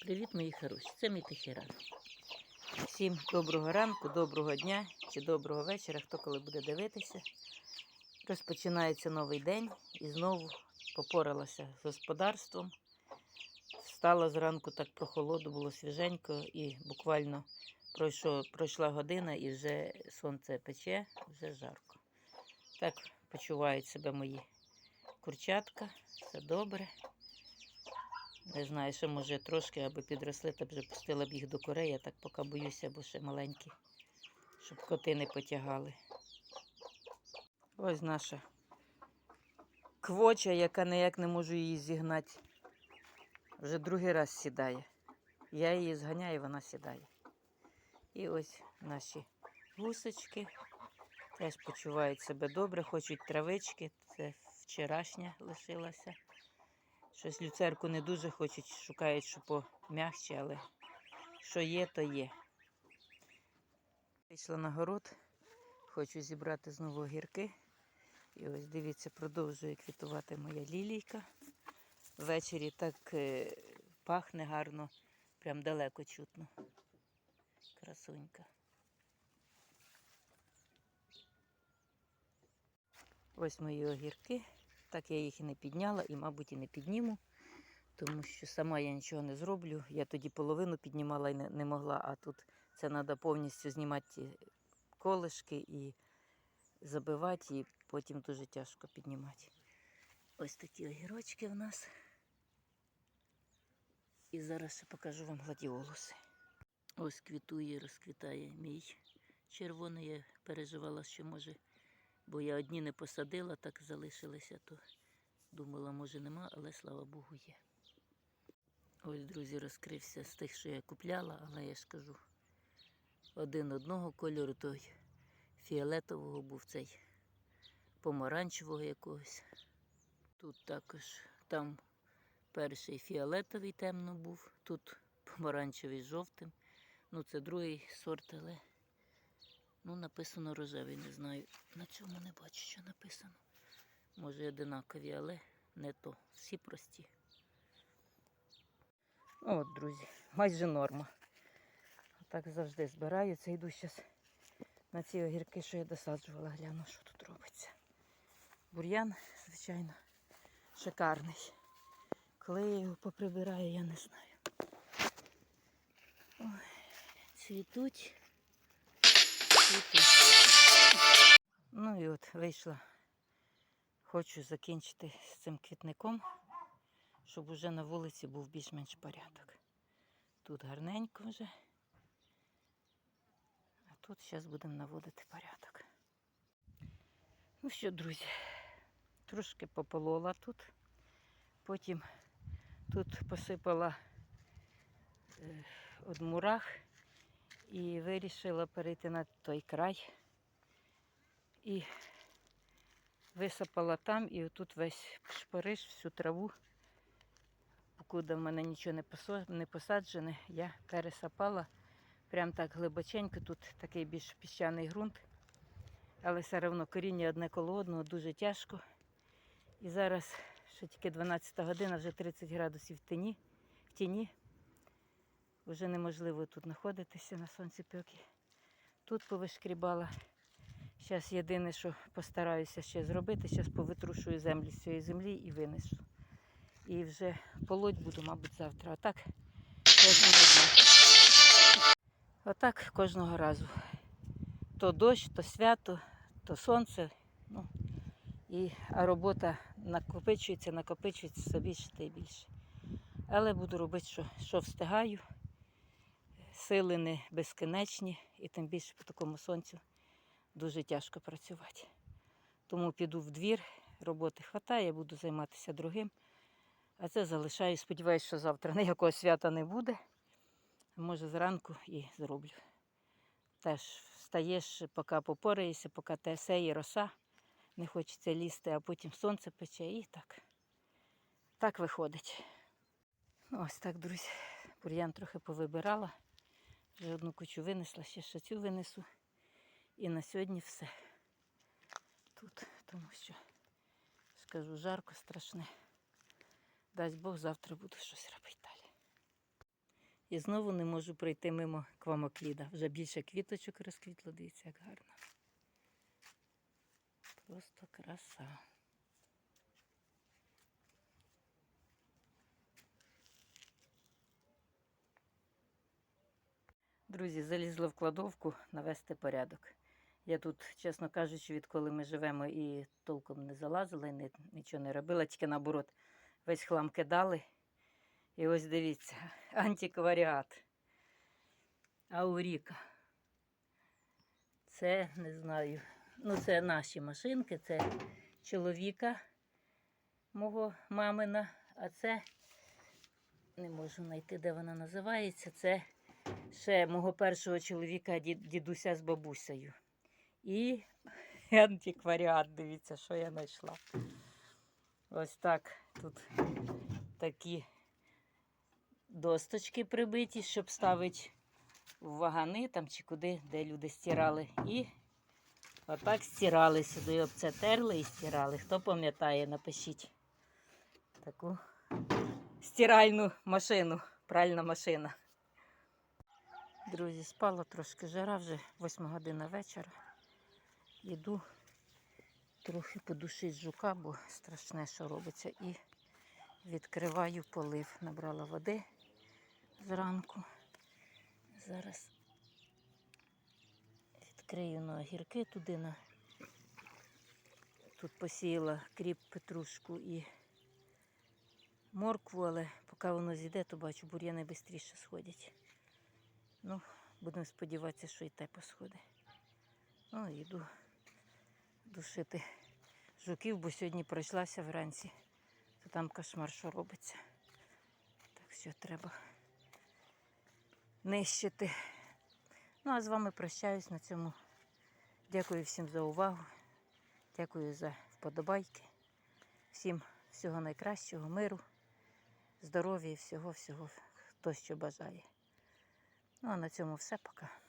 Привіт, мої хороші! Це мій тихий. Всім доброго ранку, доброго дня чи доброго вечора, хто коли буде дивитися. Розпочинається новий день і знову попоралася з господарством. Встала зранку так прохолоду, було свіженько і буквально пройшов, пройшла година і вже сонце пече, вже жарко. Так почувають себе мої курчатка, все добре. Не знаю, що може трошки, аби підросли, б вже пустила б їх до курей. Я так поки боюся, бо ще маленькі, щоб коти не потягали. Ось наша квоча, яка ніяк не можу її зігнати. Вже другий раз сідає. Я її зганяю, вона сідає. І ось наші гусочки теж почувають себе добре, хочуть травички. Це вчорашня лишилася. Щось люцерку не дуже хочуть, шукають, що пом'якче, але що є, то є. Вийшла на город, хочу зібрати знову огірки. І ось дивіться, продовжує квітувати моя лілійка. Ввечері так е, пахне гарно, прям далеко чутно. Красунька. Ось мої огірки. Так я їх і не підняла і, мабуть, і не підніму, тому що сама я нічого не зроблю. Я тоді половину піднімала і не, не могла, а тут це треба повністю знімати ті колишки і забивати, і потім дуже тяжко піднімати. Ось такі огірочки в нас. І зараз ще покажу вам гладіолуси. Ось квітує, розквітає мій червоний. Я переживала, що може бо я одні не посадила, так залишилися, то думала, може нема, але слава Богу є. Ось, друзі, розкрився з тих, що я купляла, але я ж кажу, один одного кольору, той фіолетового був цей помаранчевого якогось. Тут також там перший фіолетовий темно був, тут помаранчевий з жовтим. Ну, це другий сорт, але Ну, написано рожевий, не знаю. На цьому не бачу, що написано. Може одинакові, але не то. Всі прості. От, друзі, майже норма. Так завжди збираю. Це йду зараз на ці огірки, що я досаджувала, гляну, що тут робиться. Бур'ян, звичайно, шикарний. Коли я його поприбираю, я не знаю. Ой, цвітуть. Ну і от вийшла. Хочу закінчити з цим квітником, щоб уже на вулиці був більш-менш порядок. Тут гарненько вже. А тут зараз будемо наводити порядок. Ну що, друзі, трошки пополола тут. Потім тут посипала е, од мурах і вирішила перейти на той край. І висипала там, і отут весь шпариш, всю траву, покуди в мене нічого не не посаджене, я пересапала прям так глибоченько, тут такий більш піщаний ґрунт, але все одно коріння одне коло одного, дуже тяжко. І зараз ще тільки 12 година, вже 30 градусів в тіні. В тіні. Вже неможливо тут знаходитися на сонці пеки. Тут повишкрібала. Зараз єдине, що постараюся ще зробити, зараз повитрушую землю з цієї землі і винесу. І вже полоть буду, мабуть, завтра. Отак кожного дня. Отак кожного разу. То дощ, то свято, то сонце. Ну, і, а робота накопичується, накопичується все більше та й більше. Але буду робити, що, що встигаю сили не безкінечні, і тим більше по такому сонцю дуже тяжко працювати. Тому піду в двір, роботи вистачає, буду займатися другим. А це залишаю. Сподіваюся, що завтра ніякого свята не буде. Може, зранку і зроблю. Теж встаєш, поки попораєшся, поки те сеє роса, не хочеться лізти, а потім сонце пече і так. Так виходить. Ось так, друзі. Бур'ян трохи повибирала. Вже одну кучу винесла, ще ще цю винесу. І на сьогодні все. Тут, тому що, скажу, жарко страшне. Дасть Бог, завтра буду щось робити далі. І знову не можу пройти мимо квамокліда. Вже більше квіточок розквітло, дивіться, як гарно. Просто краса. Друзі, залізла в кладовку навести порядок. Я тут, чесно кажучи, відколи ми живемо і толком не залазила, не, нічого не робила, тільки наоборот, весь хлам кидали. І ось дивіться, антикваріат. Ауріка. Це не знаю. Ну, це наші машинки, це чоловіка мого мамина, а це не можу знайти, де вона називається. Це ще мого першого чоловіка, дідуся з бабусею. І антикваріат, дивіться, що я знайшла. Ось так. Тут такі досточки прибиті, щоб ставити в вагани там чи куди, де люди стирали. І отак стирали сюди, об це терли і стирали. Хто пам'ятає, напишіть таку стиральну машину, пральна машина. Друзі, спала трошки жара, вже 8 година вечора. Іду трохи подушити жука, бо страшне, що робиться. І відкриваю полив. Набрала води зранку. Зараз відкрию на огірки туди. На... Тут посіяла кріп, петрушку і моркву, але поки воно зійде, то бачу, бур'яни швидше сходять. Ну, будемо сподіватися, що і те посходить. Ну, йду душити жуків, бо сьогодні пройшлася вранці, то там кошмар, що робиться. Так що треба нищити. Ну, а з вами прощаюсь на цьому. Дякую всім за увагу. Дякую за вподобайки. Всім всього найкращого, миру, здоров'я і всього-всього, хто що бажає. Ну а на цьому все пока.